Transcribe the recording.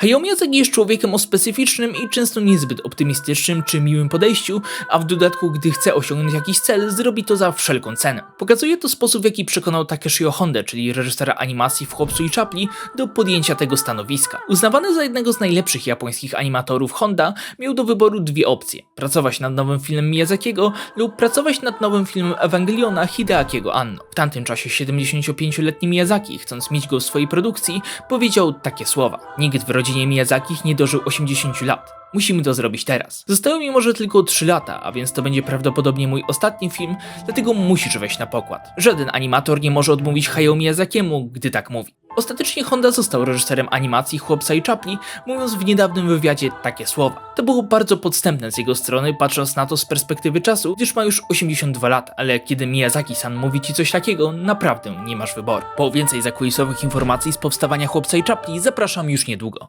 Hayao Miyazaki jest człowiekiem o specyficznym i często niezbyt optymistycznym czy miłym podejściu, a w dodatku, gdy chce osiągnąć jakiś cel, zrobi to za wszelką cenę. Pokazuje to sposób, w jaki przekonał Takeshi'o Honda, czyli reżysera animacji w Chłopcu i Czapli, do podjęcia tego stanowiska. Uznawany za jednego z najlepszych japońskich animatorów Honda, miał do wyboru dwie opcje. Pracować nad nowym filmem Miyazakiego lub pracować nad nowym filmem Ewangeliona Hideakiego Anno. W tamtym czasie 75-letni Miyazaki, chcąc mieć go w swojej produkcji, powiedział takie słowa. Nikt w rodzinie Miyazakich nie dożył 80 lat. Musimy to zrobić teraz. Zostały mi może tylko 3 lata, a więc to będzie prawdopodobnie mój ostatni film, dlatego musisz wejść na pokład. Żaden animator nie może odmówić Hayao Miyazakiemu, gdy tak mówi. Ostatecznie Honda został reżyserem animacji Chłopca i Czapli, mówiąc w niedawnym wywiadzie takie słowa. To było bardzo podstępne z jego strony, patrząc na to z perspektywy czasu, gdyż ma już 82 lat, ale kiedy Miyazaki-san mówi ci coś takiego, naprawdę nie masz wyboru. Po więcej zakulisowych informacji z powstawania Chłopca i Czapli zapraszam już niedługo.